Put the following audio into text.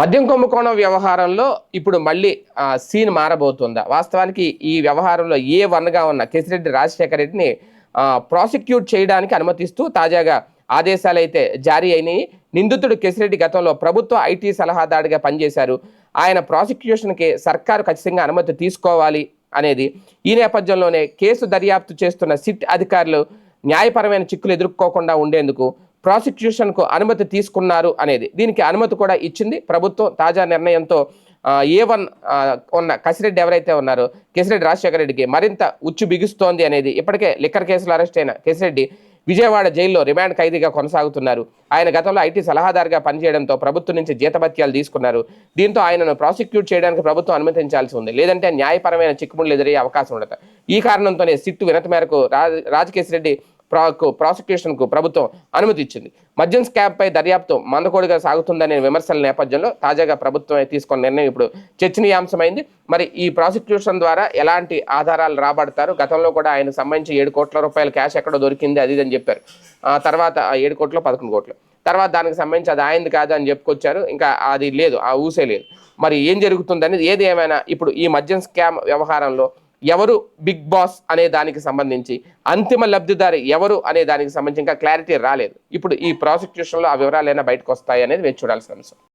మద్యం కుంభకోణం వ్యవహారంలో ఇప్పుడు మళ్ళీ సీన్ మారబోతుందా? వాస్తవానికి ఈ వ్యవహారంలో ఏ వన్గా ఉన్న కేసిరెడ్డి రాజశేఖర రెడ్డిని ప్రాసిక్యూట్ చేయడానికి అనుమతిస్తూ తాజాగా ఆదేశాలు అయితే జారీ అయినాయి. నిందితుడు కేసిరెడ్డి గతంలో ప్రభుత్వ ఐటీ సలహాదారుడిగా పనిచేశారు. ఆయన ప్రాసిక్యూషన్కి సర్కారు ఖచ్చితంగా అనుమతి తీసుకోవాలి అనేది. ఈ నేపథ్యంలోనే కేసు దర్యాప్తు చేస్తున్న సిట్ అధికారులు న్యాయపరమైన చిక్కులు ఎదుర్కోకుండా ఉండేందుకు ప్రాసిక్యూషన్కు అనుమతి తీసుకున్నారు అనేది. దీనికి అనుమతి కూడా ఇచ్చింది ప్రభుత్వం తాజా నిర్ణయంతో ఏ వన్ ఉన్న కసిరెడ్డి ఎవరైతే ఉన్నారో కేసిరెడ్డి రాజశేఖర రెడ్డికి మరింత ఉచ్చు బిగుస్తోంది అనేది ఇప్పటికే లిక్కర్ కేసులో అరెస్ట్ అయిన కేసిరెడ్డి విజయవాడ జైల్లో రిమాండ్ ఖైదీగా కొనసాగుతున్నారు. ఆయన గతంలో ఐటీ సలహాదారుగా పనిచేయడంతో ప్రభుత్వం నుంచి జీతభత్యాలు తీసుకున్నారు. దీంతో ఆయనను ప్రాసిక్యూట్ చేయడానికి ప్రభుత్వం అనుమతించాల్సి ఉంది. లేదంటే న్యాయపరమైన చిక్కుముళ్ళు ఎదురయ్యే అవకాశం ఉండదు. ఈ కారణంతోనే సిట్టు వినతి మేరకు రాజ్ రాజకేశ్రెడ్డి ప్రాకు ప్రాసిక్యూషన్కు ప్రభుత్వం అనుమతి ఇచ్చింది. మద్యం స్కాబ్పై దర్యాప్తు మందకోడిగా సాగుతుందనే విమర్శల నేపథ్యంలో తాజాగా ప్రభుత్వం తీసుకున్న నిర్ణయం ఇప్పుడు చర్చనీయాంశమైంది. మరి ఈ ప్రాసిక్యూషన్ ద్వారా ఎలాంటి ఆధారాలు రాబడతారు? గతంలో కూడా ఆయన సంబంధించి ఏడు కోట్ల రూపాయల క్యాష్ ఎక్కడో దొరికింది అది అని చెప్పారు. ఆ తర్వాత ఏడు కోట్లు పదకొండు కోట్లు. తర్వాత దానికి సంబంధించి అది ఆయనది కాదు అని చెప్పుకొచ్చారు. ఇంకా అది లేదు ఆ ఊసే లేదు. మరి ఏం జరుగుతుందనేది ఏది ఏమైనా ఇప్పుడు ఈ మద్యం స్కామ్ వ్యవహారంలో ఎవరు బిగ్ బాస్ అనే దానికి సంబంధించి అంతిమ లబ్ధిదారి ఎవరు అనే దానికి సంబంధించి ఇంకా క్లారిటీ రాలేదు. ఇప్పుడు ఈ ప్రాసిక్యూషన్లో ఆ వివరాలు అయినా బయటకు వస్తాయి అనేది వేచి చూడాల్సిన అంశం.